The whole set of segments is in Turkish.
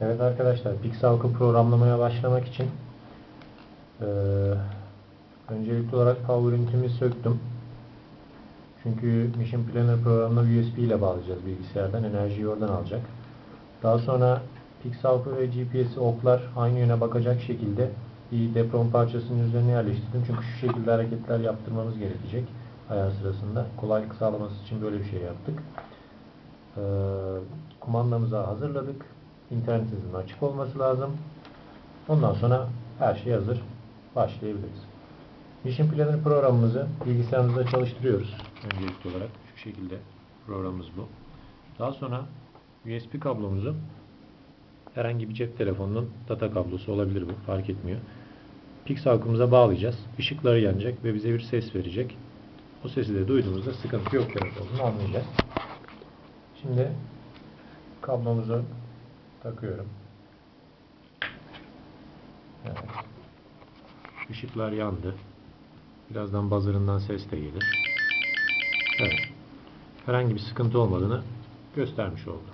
Evet arkadaşlar, Pixel'ı programlamaya başlamak için eee, öncelikli olarak Power Unit'imi söktüm. Çünkü Mission Planner programına USB ile bağlayacağız bilgisayardan. Enerjiyi oradan alacak. Daha sonra Pixel'ı ve GPS oklar aynı yöne bakacak şekilde bir deprom parçasının üzerine yerleştirdim. Çünkü şu şekilde hareketler yaptırmamız gerekecek ayar sırasında. Kolaylık sağlaması için böyle bir şey yaptık. Eee, kumandamızı hazırladık. İnternetimizin açık olması lazım. Ondan sonra her şey hazır. Başlayabiliriz. Mission Planner programımızı bilgisayarımızda çalıştırıyoruz. Öncelikli olarak şu şekilde programımız bu. Daha sonra USB kablomuzu herhangi bir cep telefonunun data kablosu olabilir bu. Fark etmiyor. Pixel'ımıza bağlayacağız. Işıkları yanacak ve bize bir ses verecek. O sesi de duyduğumuzda sıkıntı yok demek olduğunu anlayacağız. Şimdi kablomuzu takıyorum. Evet. Işıklar yandı. Birazdan buzzer'ından ses de gelir. Evet. Herhangi bir sıkıntı olmadığını göstermiş oldu.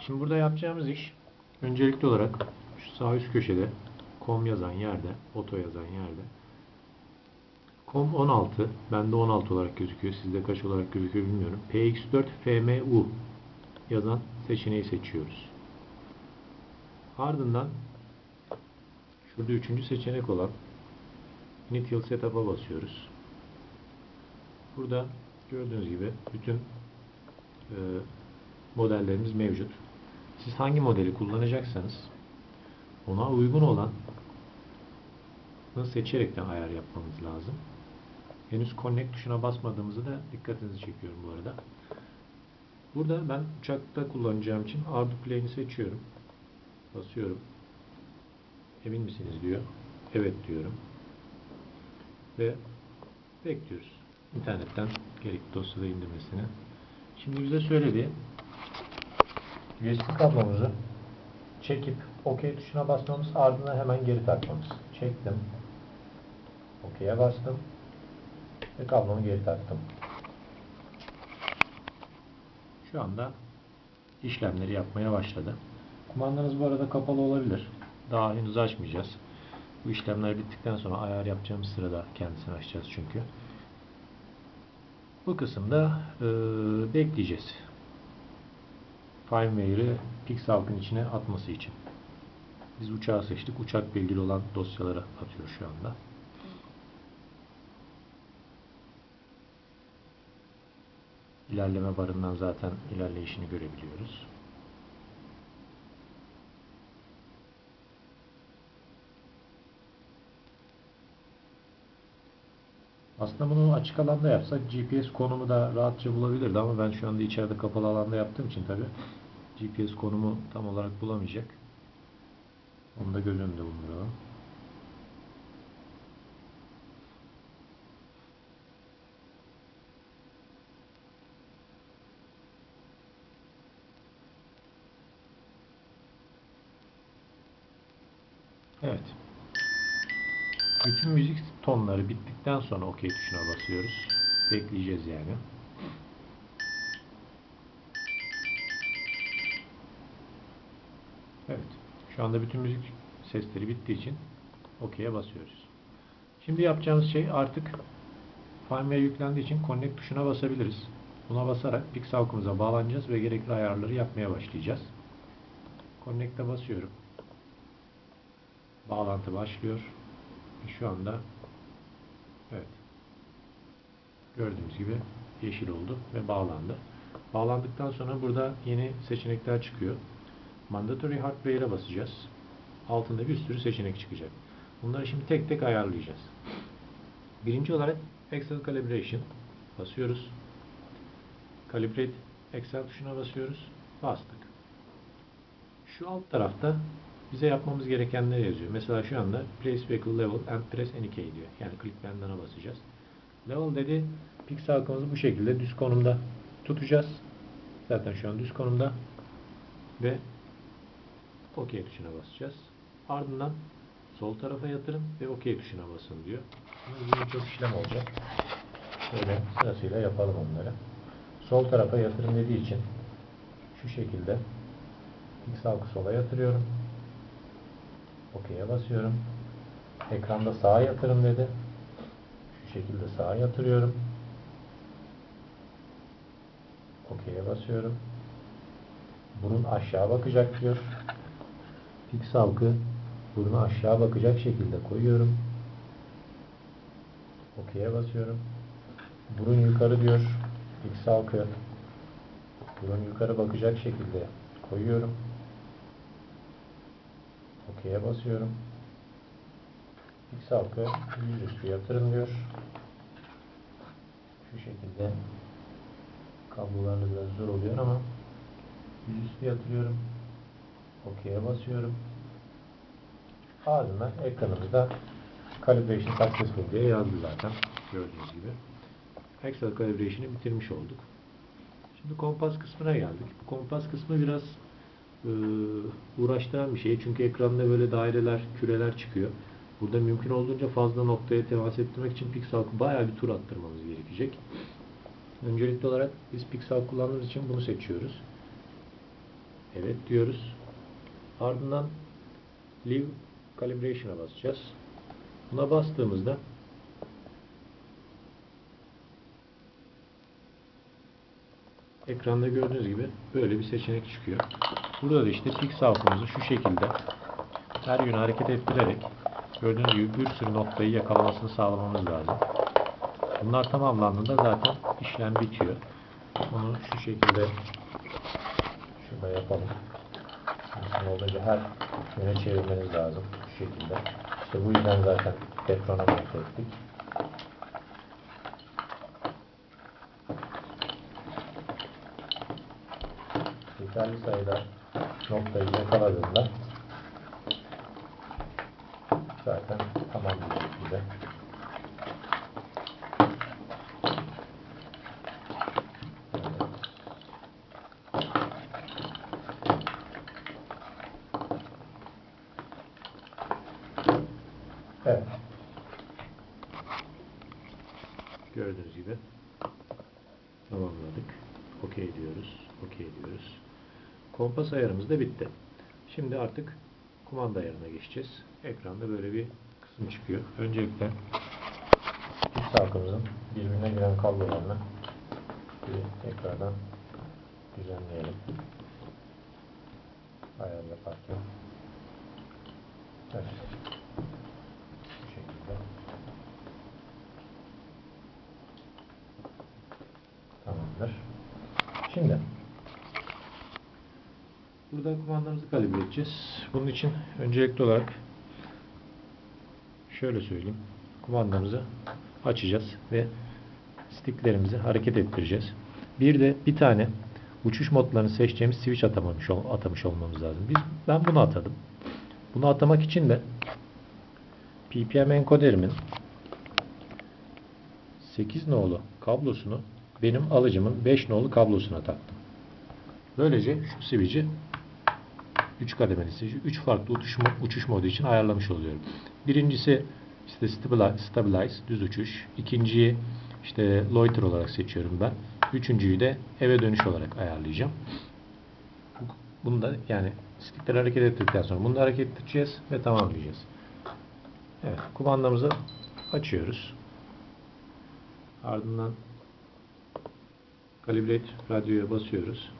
Şimdi burada yapacağımız iş öncelikli olarak şu sağ üst köşede com yazan yerde, oto yazan yerde com 16, bende 16 olarak gözüküyor. Sizde kaç olarak gözüküyor bilmiyorum. PX4 FMU yazan seçeneği seçiyoruz. Ardından şurada üçüncü seçenek olan Initial Setup'a basıyoruz. Burada gördüğünüz gibi bütün e, modellerimiz mevcut. Siz hangi modeli kullanacaksanız ona uygun olan seçerekten ayar yapmamız lazım. Henüz Connect tuşuna basmadığımızı da dikkatinizi çekiyorum bu arada. Burada ben uçakta kullanacağım için Ardu Plane'i seçiyorum. Basıyorum. Emin misiniz diyor. Evet diyorum. Ve bekliyoruz. İnternetten gerekli dosyada indirmesini. Şimdi bize söyledi. USB kablomuzu çekip OK tuşuna basmamız ardından hemen geri takmamız. Çektim. OK'ye bastım. Ve kablomu geri taktım. Şu anda işlemleri yapmaya başladı. Kumandanız bu arada kapalı olabilir. Daha henüz açmayacağız. Bu işlemler bittikten sonra ayar yapacağımız sırada kendisini açacağız çünkü. Bu kısımda e, bekleyeceğiz. Firmware'ı Pixel'ın içine atması için. Biz uçağı seçtik. Uçakla ilgili olan dosyaları atıyor şu anda. İlerleme barından zaten ilerleyişini görebiliyoruz. Aslında bunu açık alanda yapsak GPS konumu da rahatça bulabilirdi ama ben şu anda içeride kapalı alanda yaptığım için tabi GPS konumu tam olarak bulamayacak. Onu da göz önünde bulunduralım. Evet. Bütün müzik tonları bittikten sonra OK tuşuna basıyoruz. Bekleyeceğiz yani. Evet. Şu anda bütün müzik sesleri bittiği için OK'ye basıyoruz. Şimdi yapacağımız şey artık firmware yüklendiği için Connect tuşuna basabiliriz. Buna basarak Pixel'ımıza bağlanacağız ve gerekli ayarları yapmaya başlayacağız. Connect'e basıyorum. Bağlantı başlıyor. Şu anda evet gördüğünüz gibi yeşil oldu ve bağlandı. Bağlandıktan sonra burada yeni seçenekler çıkıyor. Mandatory Hardware'e basacağız. Altında bir sürü seçenek çıkacak. Bunları şimdi tek tek ayarlayacağız. Birinci olarak Excel Calibration basıyoruz. Calibrate Excel tuşuna basıyoruz. Bastık. Şu alt tarafta bize yapmamız gerekenleri yazıyor. Mesela şu anda Place Vehicle Level and Press Any Key diyor. Yani click bandana basacağız. Level dedi pixel halkamızı bu şekilde düz konumda tutacağız. Zaten şu an düz konumda ve OK tuşuna basacağız. Ardından sol tarafa yatırın ve OK tuşuna basın diyor. Bunun birçok işlem olacak. Şöyle sırasıyla yapalım onları. Sol tarafa yatırın dediği için şu şekilde Pixel sola yatırıyorum. OK'ye basıyorum. Ekranda sağa yatırın dedi. Şu şekilde sağa yatırıyorum. OK'ye basıyorum. Burun aşağı bakacak diyor. Fix halkı burnu aşağı bakacak şekilde koyuyorum. OK'ye basıyorum. Burun yukarı diyor. Fix halkı burun yukarı bakacak şekilde koyuyorum. OK'ye basıyorum. Fix halkı yüzüstü yatırın diyor. Şu şekilde kablolarla biraz zor oluyor ama yüzüstü yatırıyorum. OK'ye basıyorum. Ardından ekranımızda calibration successful diye yazdı zaten gördüğünüz gibi. Excel calibration'ı bitirmiş olduk. Şimdi kompas kısmına geldik. Bu kompas kısmı biraz uğraştıran bir şey. Çünkü ekranda böyle daireler, küreler çıkıyor. Burada mümkün olduğunca fazla noktaya temas ettirmek için Pixel bayağı bir tur attırmamız gerekecek. Öncelikli olarak biz Pixel kullandığımız için bunu seçiyoruz. Evet diyoruz. Ardından Leave Calibration'a basacağız. Buna bastığımızda ekranda gördüğünüz gibi böyle bir seçenek çıkıyor. Burada da işte pixel halkımızı şu şekilde her yöne hareket ettirerek gördüğünüz gibi bir sürü noktayı yakalamasını sağlamamız lazım. Bunlar tamamlandığında zaten işlem bitiyor. Bunu şu şekilde şurada yapalım. Olduğunca her yöne çevirmeniz lazım. Şu şekilde. İşte bu yüzden zaten monte ettik. Yeterli sayıda noktayı yakaladığında zaten tamam diyecek bize. Evet. Gördüğünüz gibi tamamladık. Okey diyoruz. Okey diyoruz. Kompas ayarımız da bitti. Şimdi artık kumanda ayarına geçeceğiz. Ekranda böyle bir kısım çıkıyor. Öncelikle iç halkımızın birbirine giren kablolarını bir tekrardan düzenleyelim. Ayar yaparken. Evet. Bu şekilde. Tamamdır. Şimdi Buradan kumandamızı kalibre edeceğiz. Bunun için öncelikli olarak şöyle söyleyeyim. Kumandamızı açacağız ve sticklerimizi hareket ettireceğiz. Bir de bir tane uçuş modlarını seçeceğimiz switch atamamış, atamış olmamız lazım. Biz, ben bunu atadım. Bunu atamak için de PPM encoderimin 8 nolu kablosunu benim alıcımın 5 nolu kablosuna taktım. Böylece şu switch'i 3 kademeli switch'i 3 farklı uçuş, uçuş modu için ayarlamış oluyorum. Birincisi işte stabilize, düz uçuş. İkinciyi işte loiter olarak seçiyorum ben. Üçüncüyü de eve dönüş olarak ayarlayacağım. Bunu da yani stickleri hareket ettirdikten sonra bunu da hareket ettireceğiz ve tamamlayacağız. Evet, kumandamızı açıyoruz. Ardından Calibrate radyoya basıyoruz.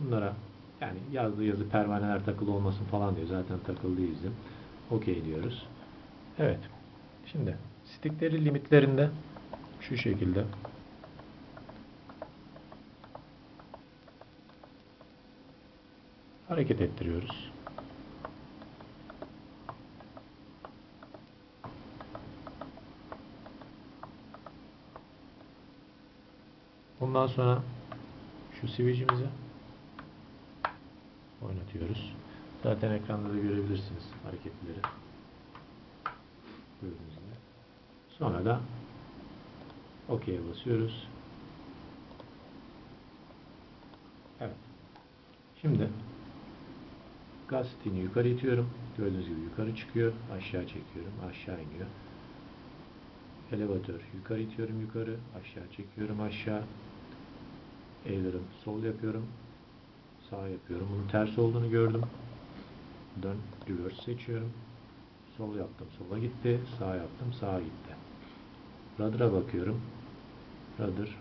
Bunlara yani yazdığı yazı pervaneler takılı olmasın falan diyor. Zaten takılı değildi. Okey diyoruz. Evet. Şimdi stickleri limitlerinde şu şekilde hareket ettiriyoruz. Bundan sonra şu switch'imizi oynatıyoruz. Zaten ekranda da görebilirsiniz hareketleri. Gördüğünüz gibi. Sonra da OK'ye basıyoruz. Evet. Şimdi gaz yukarı itiyorum. Gördüğünüz gibi yukarı çıkıyor. Aşağı çekiyorum. Aşağı iniyor. Elevatör yukarı itiyorum yukarı. Aşağı çekiyorum aşağı. Aileron sol yapıyorum. Sağ yapıyorum. Bunun ters olduğunu gördüm. Dön. Reverse seçiyorum. Sol yaptım. Sola gitti. Sağ yaptım. Sağa gitti. Rudder'a bakıyorum. Rudder.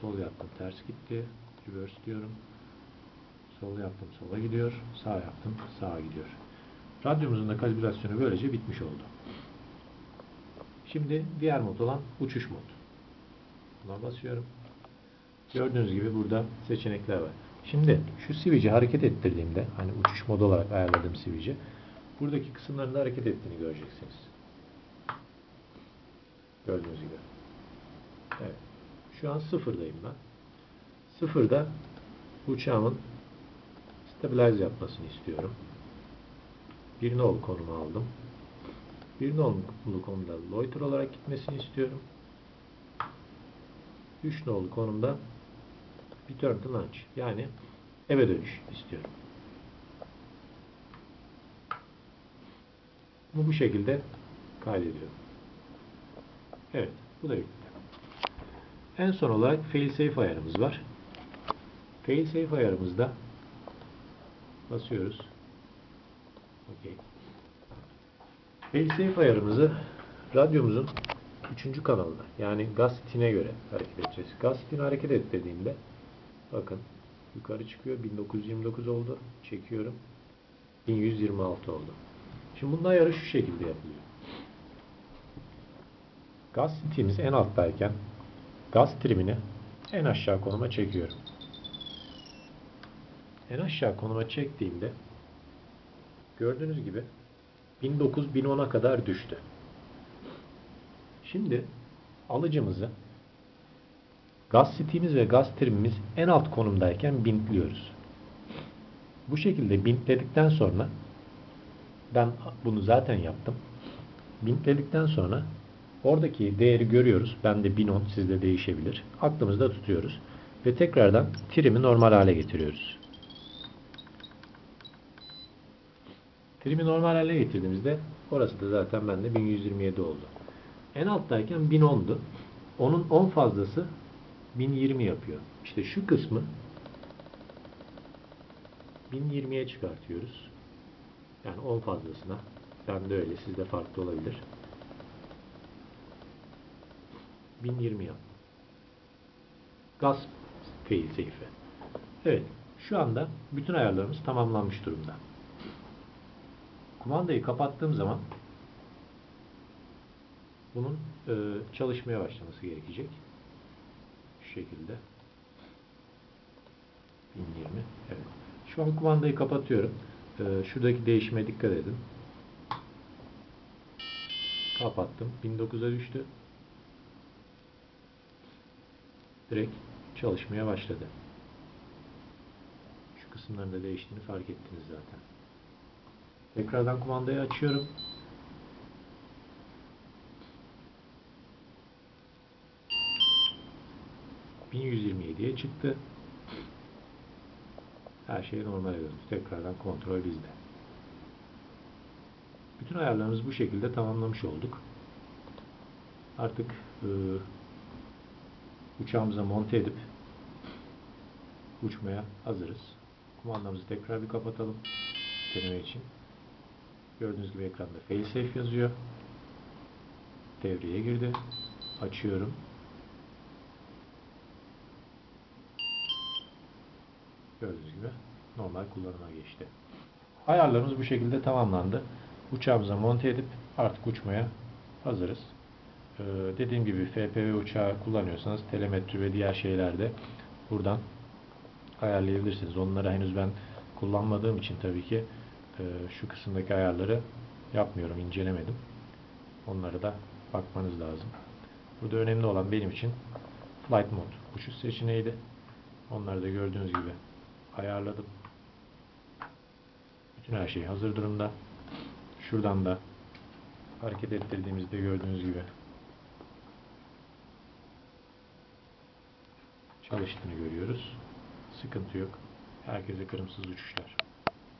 Sol yaptım. Ters gitti. Reverse diyorum. Sol yaptım. Sola gidiyor. Sağ yaptım. Sağa gidiyor. Radyomuzun da kalibrasyonu böylece bitmiş oldu. Şimdi diğer mod olan uçuş mod. Buna basıyorum. Gördüğünüz gibi burada seçenekler var. Şimdi şu switch'i hareket ettirdiğimde hani uçuş modu olarak ayarladığım switch'i buradaki kısımlarında hareket ettiğini göreceksiniz. Gördüğünüz gibi. Evet. Şu an sıfırdayım ben. Sıfırda uçağımın stabilize yapmasını istiyorum. Bir nol konumu aldım. Bir nolu konumda loiter olarak gitmesini istiyorum. 3 nolu konumda return to launch yani eve dönüş istiyorum. Bu bu şekilde kaydediyorum. Evet, bu da bitti. En son olarak failsafe ayarımız var. Failsafe ayarımızda basıyoruz. Okay. Failsafe ayarımızı radyomuzun 3. kanalına yani gaz sitine göre hareket edeceğiz. Gaz sitini hareket et dediğimde bakın yukarı çıkıyor 1929 oldu. Çekiyorum. 1126 oldu. Şimdi bunun ayarı şu şekilde yapılıyor. Gaz sitimiz en alttayken gaz trimini en aşağı konuma çekiyorum. En aşağı konuma çektiğimde gördüğünüz gibi 1009-1010'a kadar düştü. Şimdi alıcımızı gaz sitimiz ve gaz trimimiz en alt konumdayken bintliyoruz. Bu şekilde bintledikten sonra ben bunu zaten yaptım. Bintledikten sonra oradaki değeri görüyoruz. Ben de 1010 sizde değişebilir. Aklımızda tutuyoruz. Ve tekrardan trimi normal hale getiriyoruz. Trimi normal hale getirdiğimizde orası da zaten bende 1127 oldu. En alttayken 1010'du. Onun 10 fazlası 1020 yapıyor. İşte şu kısmı 1020'ye çıkartıyoruz. Yani 10 fazlasına. Ben de öyle. Sizde farklı olabilir. 1020 yap. Gaz fail safe'e. Evet. Şu anda bütün ayarlarımız tamamlanmış durumda. Kumandayı kapattığım zaman bunun e, çalışmaya başlaması gerekecek. Şekilde. 1020. Evet. Şu an kumandayı kapatıyorum. E, şuradaki değişime dikkat edin. Kapattım. 1009'a düştü. Direkt çalışmaya başladı. Şu kısımların da değiştiğini fark ettiniz zaten. Tekrardan kumandayı açıyorum. ...1127'ye çıktı. Her şey normale döndü. Tekrardan kontrol bizde. Bütün ayarlarımızı bu şekilde tamamlamış olduk. Artık e, uçağımıza monte edip uçmaya hazırız. Kumandamızı tekrar bir kapatalım. Deneme için. Gördüğünüz gibi ekranda failsafe yazıyor. Devreye girdi. Açıyorum. Gördüğünüz gibi normal kullanıma geçti. Ayarlarımız bu şekilde tamamlandı. Uçağımıza monte edip artık uçmaya hazırız. Ee, dediğim gibi FPV uçağı kullanıyorsanız telemetri ve diğer şeylerde buradan ayarlayabilirsiniz. Onları henüz ben kullanmadığım için tabii ki e, şu kısımdaki ayarları yapmıyorum, incelemedim. Onlara da bakmanız lazım. Burada önemli olan benim için flight mode uçuş seçeneğiydi. Onları da gördüğünüz gibi ayarladım. Bütün her şey hazır durumda. Şuradan da hareket ettirdiğimizde gördüğünüz gibi çalıştığını görüyoruz. Sıkıntı yok. Herkese kırımsız uçuşlar.